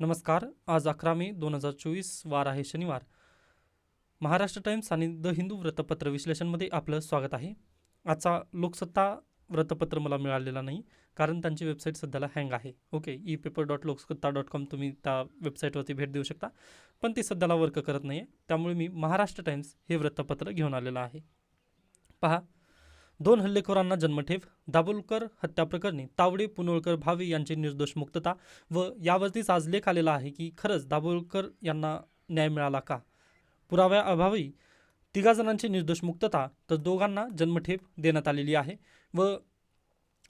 नमस्कार आज अकरा मे दोन हजार चोवीस वार आहे शनिवार. महाराष्ट्र टाइम्स आणि द हिंदू वृत्तपत्र विश्लेषणमध्ये आपलं स्वागत आहे. आजचा लोकसत्ता वृत्तपत्र मला मिळालेला नाही कारण त्यांची वेबसाईट सध्याला हँग आहे. Okay e paper dot Loksatta dot com तुम्ही त्या वेबसाईटवरती भेट देऊ शकता पण ते सध्याला वर्क करत नाही आहे त्यामुळे मी महाराष्ट्र टाइम्स हे वृत्तपत्र घेऊन आलेलं आहे. पहा दोन हल्लेखोरांना जन्मठेप दाभोलकर हत्याप्रकरणी तावडे पुनोळकर भावे यांची निर्दोष मुक्तता व यावरतीच आज लेख आलेला आहे की खरंच दाभोलकर यांना न्याय मिळाला का? पुराव्याअभावी तिघा जणांची निर्दोष मुक्तता तर दोघांना जन्मठेप देण्यात आलेली आहे व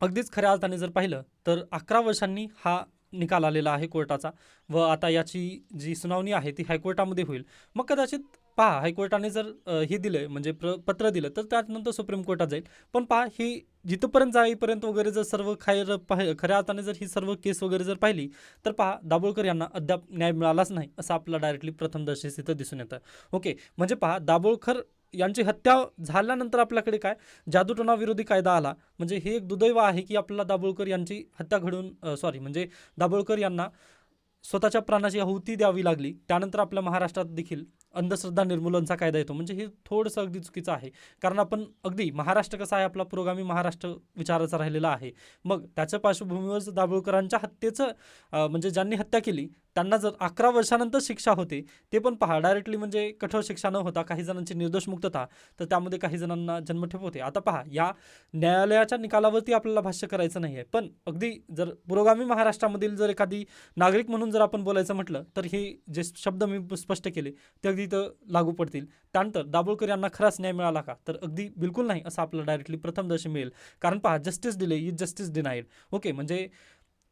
अगदीच खऱ्या अर्थाने जर पाहिलं तर अकरा वर्षांनी हा निकाल आलेला आहे कोर्टाचा व आता याची जी सुनावणी आहे ती हायकोर्टामध्ये होईल. मग कदाचित पहा हायकोर्टाने जर हे दिलं म्हणजे प्र पत्र दिलं तर त्यानंतर सुप्रीम कोर्टात जाईल. पण पहा ही जिथपर्यंत जाईपर्यंत वगैरे जर सर्व खायर पाह खऱ्या अर्थाने जर ही सर्व केस वगैरे जर पाहिली तर पहा दाभोळकर यांना अद्याप न्याय मिळालाच नाही असं आपल्याला डायरेक्टली प्रथमदर्शनीस इथं दिसून येतं. ओके म्हणजे पहा दाभोळकर यांची हत्या झाल्यानंतर आपल्याकडे काय? जादूटोणा विरोधी कायदा आला. म्हणजे हे एक दुदैव आहे की आपल्याला दाभोळकर यांची हत्या घडून सॉरी म्हणजे दाभोळकर यांना स्वतःच्या प्राणाची आहुती द्यावी लागली. त्यानंतर आपल्या महाराष्ट्रात देखील अंधश्रद्धा निर्मूलनचा कायदा येतो. म्हणजे हे थोडंसं अगदी चुकीचं आहे. कारण आपण अगदी महाराष्ट्र कसा आहे? आपला पुरोगामी महाराष्ट्र विचाराचा राहिलेला आहे. मग त्याच्या पार्श्वभूमीवर दाभोळकरांच्या हत्येचं म्हणजे ज्यांनी हत्या केली त्यांना जर अकरा वर्षानंतर शिक्षा होते ते पण पहा डायरेक्टली म्हणजे कठोर शिक्षा न होता काही जणांची निर्दोष मुक्तता तर त्यामध्ये काही जणांना जन्मठेप होते. आता पहा या न्यायालयाच्या निकालावरती आपल्याला भाष्य करायचं नाही आहे पण अगदी जर पुरोगामी महाराष्ट्रामधील जर एखादी नागरिक म्हणून जर आपण बोलायचं म्हटलं तर हे जे शब्द मी स्पष्ट केले ते अगदी इथं लागू पडतील. त्यानंतर दाभोळकर यांना खराच न्याय मिळाला का? तर अगदी बिलकुल नाही असं आपल्याला डायरेक्टली प्रथमदर्शी मिळेल. कारण पहा justice delay is justice denied okay म्हणजे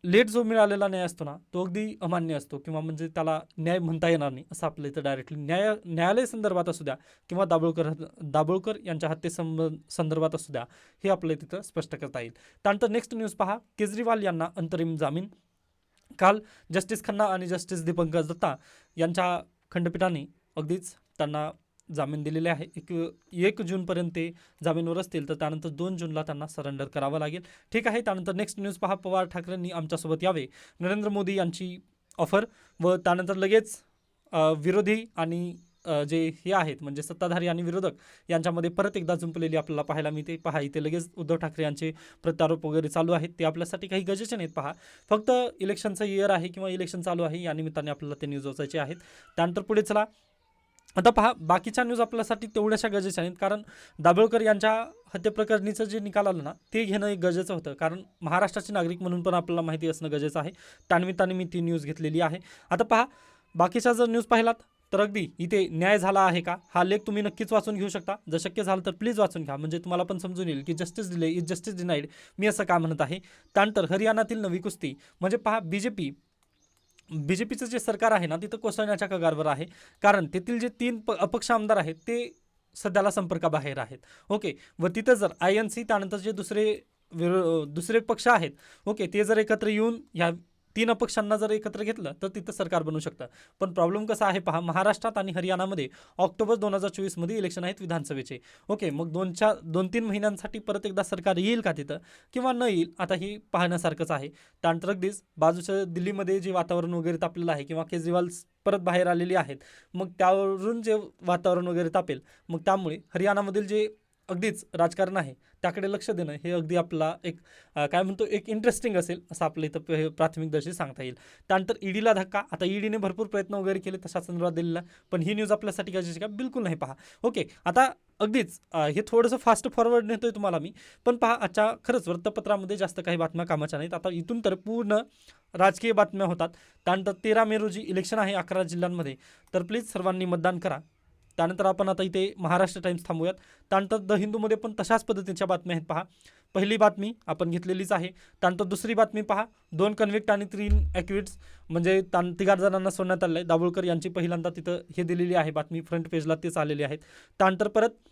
लेट जो मिळालेला न्याय असतो ना तो अगदी अमान्य असतो किंवा म्हणजे त्याला न्याय म्हणता येणार नाही असं आपलं इथं डायरेक्टली न्याय न्यायालय संदर्भात असू द्या किंवा दाभोळकर दाभोळकर यांच्या हत्येसंब संदर्भात असू द्या हे आपलं तिथं स्पष्ट करता येईल. त्यानंतर नेक्स्ट न्यूज पहा केजरीवाल यांना अंतरिम जामीन. काल जस्टिस खन्ना आणि जस्टिस दीपंकर दत्ता यांच्या खंडपीठाने अगदीच त्यांना जामीन दिलेले आहे. एक एक जूनपर्यंत ते जामीनवर असतील तर त्यानंतर दोन जूनला त्यांना सरेंडर करावं लागेल. ठीक आहे त्यानंतर नेक्स्ट न्यूज पहा. पवार ठाकरेंनी आमच्यासोबत यावे. नरेंद्र मोदी यांची ऑफर व त्यानंतर लगेच विरोधी आणि जे हे आहेत म्हणजे सत्ताधारी आणि विरोधक यांच्यामध्ये परत एकदा जुंपलेली आपल्याला पाहायला मिळते. पहा इथे लगेच उद्धव ठाकरे यांचे प्रत्यारोप वगैरे चालू आहेत. ते आपल्यासाठी काही गरजेचे नाहीत पहा. फक्त इलेक्शनचं इयर आहे किंवा इलेक्शन चालू आहे या निमित्ताने आपल्याला ते न्यूज वाचायचे आहेत. त्यानंतर पुढे चला. आता पहा बाकीच्या न्यूज आपल्यासाठी तेवढ्याशा गरजेच्या आहेत. कारण दाभोळकर यांच्या हत्येप्रकरणीचं जे निकाल आलं ना ते घेणं एक गरजेचं होतं. कारण महाराष्ट्राचे नागरिक म्हणून पण आपल्याला माहिती असणं गरजेचं आहे. त्यानिमित्ताने मी ती न्यूज घेतलेली आहे. आता पहा बाकीच्या जर न्यूज पाहिलात तर अगदी इथे न्याय झाला आहे का? हा लेख तुम्ही नक्कीच वाचून घेऊ शकता. जर शक्य झालं तर प्लीज वाचून घ्या. म्हणजे तुम्हाला पण समजून येईल की justice delay is justice denied मी असं का म्हणत आहे? त्यानंतर हरियाणातील नवी कुस्ती. म्हणजे पहा B J P B J पीचं जे सरकार आहे ना तिथं कोसळण्याच्या कगारवर आहे. कारण तेथील जे तीन प अपक्ष आमदार आहेत ते सध्याला संपर्काबाहेर आहेत. ओके? व तिथं जर आय एन सी त्यानंतर जे दुसरे विरो दुसरे पक्ष आहेत ओके ते जर एकत्र येऊन ह्या तीन अपक्षांना जर एकत्र घेतलं तर तिथं सरकार बनू शकतं. पण प्रॉब्लेम कसा आहे पहा महाराष्ट्रात आणि हरियाणामध्ये ऑक्टोबर दोन हजार चोवीसमध्ये इलेक्शन आहेत विधानसभेचे. ओके मग दोनच्या दोन तीन महिन्यांसाठी परत एकदा सरकार येईल का तिथं? किंवा न येईल आता ही पाहण्यासारखंच आहे. त्यानंतर अगदीच बाजूच्या दिल्लीमध्ये जे वातावरण वगैरे तापलेलं आहे किंवा केजरीवाल परत बाहेर आलेली आहेत मग त्यावरून जे वातावरण वगैरे तापेल मग त्यामुळे हरियाणामधील जे अगदीच राजकारण आहे. त्याकडे लक्ष देणं हे अगदी आपला एक काय म्हणतो एक इंटरेस्टिंग असेल असं आपलं इथं प- हे सांगता येईल. त्यानंतर ईडीला धक्का. आता ईडीने भरपूर प्रयत्न वगैरे केले तशा संदर्भात दिलेला. पण ही न्यूज आपल्यासाठी गरजेची का? बिलकुल नाही पहा. ओके आता अगदीच हे थोडंसं फास्ट फॉरवर्ड नेतोय तुम्हाला मी. पण पहा आजच्या खरंच वृत्तपत्रामध्ये जास्त काही बातम्या कामाच्या नाहीत. आता इथून तर पूर्ण राजकीय बातम्या होतात. त्यानंतर तेरा मे रोजी इलेक्शन आहे अकरा जिल्ह्यांमध्ये. तर प्लीज सर्वांनी मतदान करा. त्यानंतर आपण आता इथे महाराष्ट्र टाइम्स थांबूयात. त्यानंतर द हिंदूमध्ये पण तशाच पद्धतीच्या बातम्या आहेत पहा. पहिली बातमी आपण घेतलेलीच आहे. त्यानंतर दुसरी बातमी पहा. दोन कन्व्हिक्ट आणि तीन ॲक्विट्स म्हणजे तान तिघार जणांना सोडण्यात आलं आहे दाभोळकर यांची पहिल्यांदा तिथं हे दिलेली आहे बातमी. फ्रंट पेजला तेच आलेली आहेत. त्यानंतर परत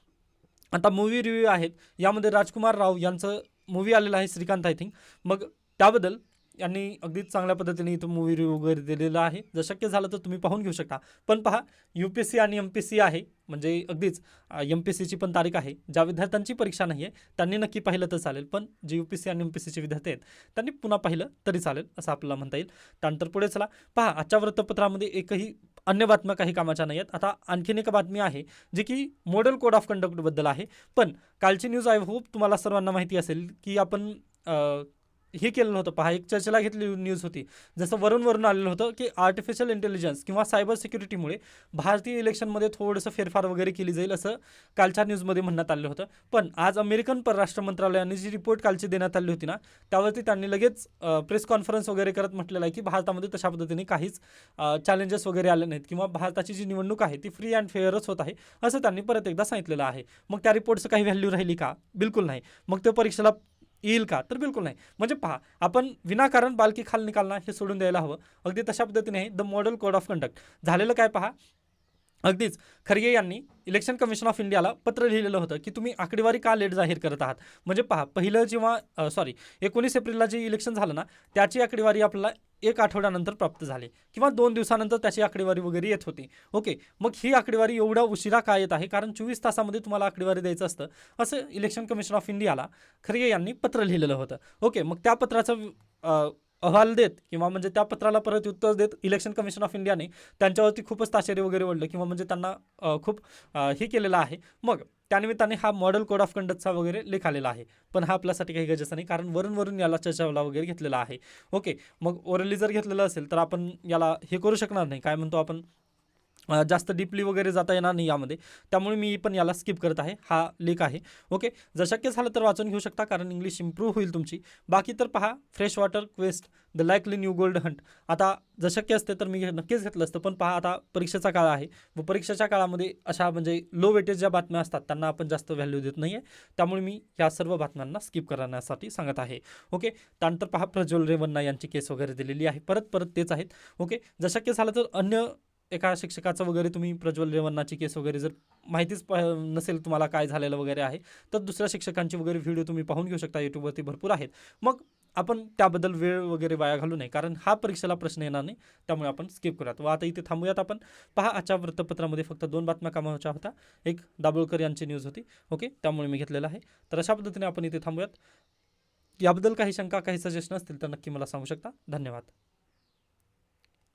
आता मूवी रिव्ह्यू आहेत. यामध्ये राजकुमार राव यांचं मूवी आलेलं आहे श्रीकांत आय थिंक मग त्याबद्दल यांनी अगदीच चांगल्या पद्धतीने इथं मूवी रिव्ह्यू वगैरे दिलेला आहे. जर शक्य झालं तर तुम्ही पाहून घेऊ शकता. पण पहा यू पी एस सी आणि एम पी एस सी आहे म्हणजे अगदीच एम पी एस सीची पण तारीख आहे. ज्या विद्यार्थ्यांची परीक्षा नाही आहे त्यांनी नक्की पाहिलं तर चालेल. पण जे यू पी सी आणि एम पी सीचे विद्यार्थी आहेत त्यांनी पुन्हा पाहिलं तरी चालेल असं आपल्याला म्हणता येईल. त्यानंतर पुढे चला. पहा आजच्या वृत्तपत्रामध्ये एकही अन्य बातम्या काही कामाच्या नाही आहेत आता आणखीन एक बातमी आहे जी की मॉडेल कोड ऑफ कंडक्टबद्दल आहे. पण कालची न्यूज आय होप तुम्हाला सर्वांना माहिती असेल की आपण हे केलं नव्हतं. पहा एक चर्चेला घेतली न्यूज होती. जसं वरून वरून आलेलं होतं की आर्टिफिशियल इंटेलिजन्स किंवा सायबर सिक्युरिटीमुळे भारतीय इलेक्शनमध्ये थोडंसं फेरफार वगैरे केली जाईल असं कालच्या न्यूजमध्ये म्हणण्यात आलेलं होतं. पण आज अमेरिकन परराष्ट्र मंत्रालयाने जी रिपोर्ट कालची देण्यात आली होती ना त्यावरती त्यांनी लगेच प्रेस कॉन्फरन्स वगैरे करत म्हटलेलं आहे की भारतामध्ये तशा पद्धतीने काहीच चॅलेंजेस वगैरे आले नाहीत किंवा भारताची जी निवडणूक आहे ती फ्री अँड फेअरच होत आहे असं त्यांनी परत एकदा सांगितलेलं आहे. मग त्या रिपोर्टचं काही व्हॅल्यू राहिली का? बिलकुल नाही. मग ते परीक्षेला येईल का? तर बिलकुल नाही. म्हणजे पहा आपण विनाकारण बालकी खाल निकालणं हे सोडून द्यायला हवं. अगदी तशा पद्धतीने the model code of conduct झालेलं काय पहा? अगदीच. खरगे यांनी इलेक्शन कमिशन ऑफ इंडियाला पत्र लिहिलेलं होतं की तुम्ही आकडेवारी का लेट जाहीर करत आहात? म्हणजे पहा पहिलं जेव्हा सॉरी एकोणीस एप्रिलला जे इलेक्शन झालं ना त्याची आकडेवारी आपल्याला एक आठवड्यानंतर प्राप्त झाली किंवा दोन दिवसानंतर त्याची आकडेवारी वगैरे येत होती. ओके मग ही आकडेवारी एवढ्या उशिरा का येत आहे? कारण चोवीस तासामध्ये तुम्हाला आकडेवारी द्यायचं असतं. असं इलेक्शन कमिशन ऑफ इंडियाला खरगे यांनी पत्र लिहिलेलं होतं. ओके मग त्या पत्राचं अहवाल देत किंवा म्हणजे त्या पत्राला परत उत्तर देत इलेक्शन कमिशन ऑफ इंडियाने त्यांच्यावरती खूपच ताशेरी वगैरे ओढलं किंवा म्हणजे त्यांना खूप हे केलेलं आहे. मग त्यानिमित्ताने हा मॉडेल कोड ऑफ कंडक्टचा वगैरे लेख आलेला आहे. पण हा आपल्यासाठी काही गरजेचं नाही कारण वरून वरून याला चर्चावला वगैरे घेतलेला आहे. ओके मग ओरली जर घेतलेलं असेल तर आपण याला हे करू शकणार नाही. काय म्हणतो आपण? जास्त डीपली वगैरे जाता येणार नाही यामध्ये. त्यामुळे मी पण याला स्किप करत आहे. हा लेख आहे. ओके? जर शक्य झालं तर वाचून घेऊ शकता कारण इंग्लिश इम्प्रूव्ह होईल तुमची. बाकी तर पहा fresh water quest the likely new gold hunt आता जर शक्य असते तर मी नक्कीच घेतलं असतं पण पहा आता परीक्षेचा काळ आहे. व परीक्षेच्या काळामध्ये अशा म्हणजे लो वेटेज ज्या बातम्या असतात त्यांना आपण जास्त व्हॅल्यू देत नाही आहे त्यामुळे मी या सर्व बातम्यांना स्किप करण्यासाठी सांगत आहे. ओके? त्यानंतर पहा प्रज्वल रेवन्ना यांची केस वगैरे दिलेली आहे. परत परत तेच आहेत. ओके? जर शक्य झालं तर अन्य एका शिक्षकाचं वगैरे तुम्ही प्रज्वल रेवन्नाची केस वगैरे जर माहितीच प नसेल तुम्हाला काय झालेलं वगैरे आहे तर दुसऱ्या शिक्षकांची वगैरे व्हिडिओ तुम्ही पाहून घेऊ शकता. यूट्यूबवरती भरपूर आहेत. मग आपण त्याबद्दल वेळ वगैरे वाया घालू नये कारण हा परीक्षेला प्रश्न येणार नाही त्यामुळे आपण स्किप करूयात. व आता इथे थांबूयात आपण. पहा आजच्या वृत्तपत्रामध्ये फक्त दोन बातम्या कामाच्या होत्या. एक दाभोळकर यांची न्यूज होती. ओके त्यामुळे मी घेतलेलं आहे. तर अशा पद्धतीने आपण इथे थांबूयात. याबद्दल काही शंका काही सजेशन असतील तर नक्की मला सांगू शकता. धन्यवाद.